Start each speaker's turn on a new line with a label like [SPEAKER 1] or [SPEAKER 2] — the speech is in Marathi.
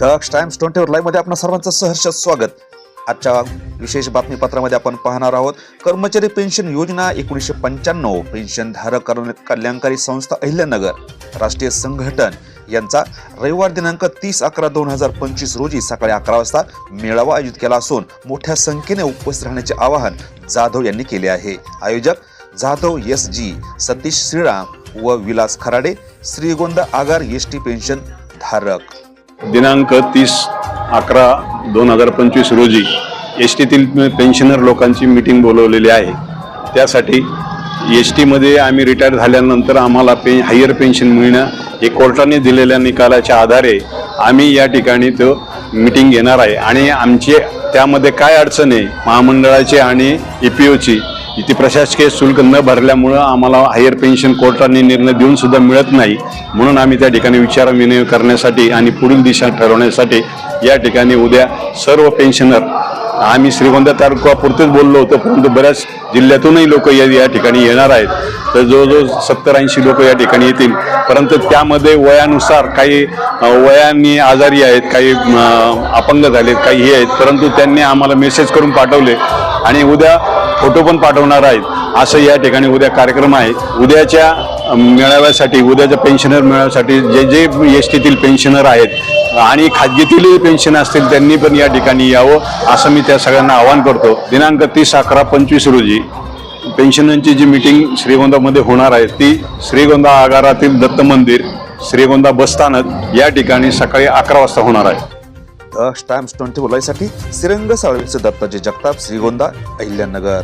[SPEAKER 1] द टाइम्स ट्वेंटी लाईव्हमध्ये आपण सर्वांचं सहर्ष स्वागत. आजच्या विशेष बातमीपत्रामध्ये आपण पाहणार आहोत कर्मचारी पेन्शन योजना एकोणीसशे पंच्याण्णव पेन्शन धारक कल्याणकारी संस्था अहिल्यानगर राष्ट्रीय संघटन यांचा रविवार दिनांक तीस अकरा दोन हजार पंचवीस रोजी सकाळी अकरा वाजता मेळावा आयोजित केला असून मोठ्या संख्येने उपस्थित राहण्याचे आवाहन जाधव यांनी केले आहे. आयोजक जाधव एस जी सतीश श्रीराम व विलास खराडे श्रीगोंदा आगार एस टी पेन्शन धारक
[SPEAKER 2] दिनांक तीस अकरा दोन हजार पंचवीस रोजी एस टीतील पेन्शनर लोकांची मीटिंग बोलवलेली आहे. त्यासाठी एस टीमध्ये आम्ही रिटायर झाल्यानंतर आम्हाला पे हायर पेन्शन मिळणं हे कोर्टाने दिलेल्या निकालाच्या आधारे आम्ही या ठिकाणी तो मीटिंग घेणार आहे. आणि आमचे त्यामध्ये काय अडचण आहे महामंडळाची आणि ई पी ओची इथे प्रशासकीय शुल्क न भरल्यामुळं आम्हाला हायर पेन्शन कोर्टाने निर्णय देऊन सुद्धा मिळत नाही. म्हणून आम्ही त्या ठिकाणी विचारविनिमय करण्यासाठी आणि पुढील दिशा ठरवण्यासाठी या ठिकाणी उद्या सर्व पेन्शनर आम्ही श्रीगोंदा तालुकापुरतेच बोललो होतो परंतु बऱ्याच जिल्ह्यातूनही लोक या या ठिकाणी येणार आहेत. तर जवळजवळ सत्तर ऐंशी लोक या ठिकाणी येतील. परंतु त्यामध्ये वयानुसार काही वयाने आजारी आहेत काही अपंग झालेत काही हे आहेत. परंतु त्यांनी आम्हाला मेसेज करून पाठवले आणि उद्या फोटो पण पाठवणार आहेत. असं या ठिकाणी उद्या कार्यक्रम आहे. उद्याच्या मेळाव्यासाठी उद्याच्या पेन्शनर मेळाव्यासाठी जे जे एस टीतील पेन्शनर आहेत आणि खाजगीतील पेन्शन असतील त्यांनी पण या ठिकाणी यावं असं मी त्या सगळ्यांना आवाहन करतो. दिनांक तीस अकरा पंचवीस रोजी पेन्शनरची जी मीटिंग श्रीगोंदामध्ये होणार आहे ती श्रीगोंदा आगारातील दत्त मंदिर श्रीगोंदा बसस्थानक या ठिकाणी सकाळी अकरा वाजता होणार आहे.
[SPEAKER 1] द टाइम्स ट्वेंटी साठी श्रीरंग साळवीचे दत्ताजी जगताप श्रीगोंदा अहिल्यानगर.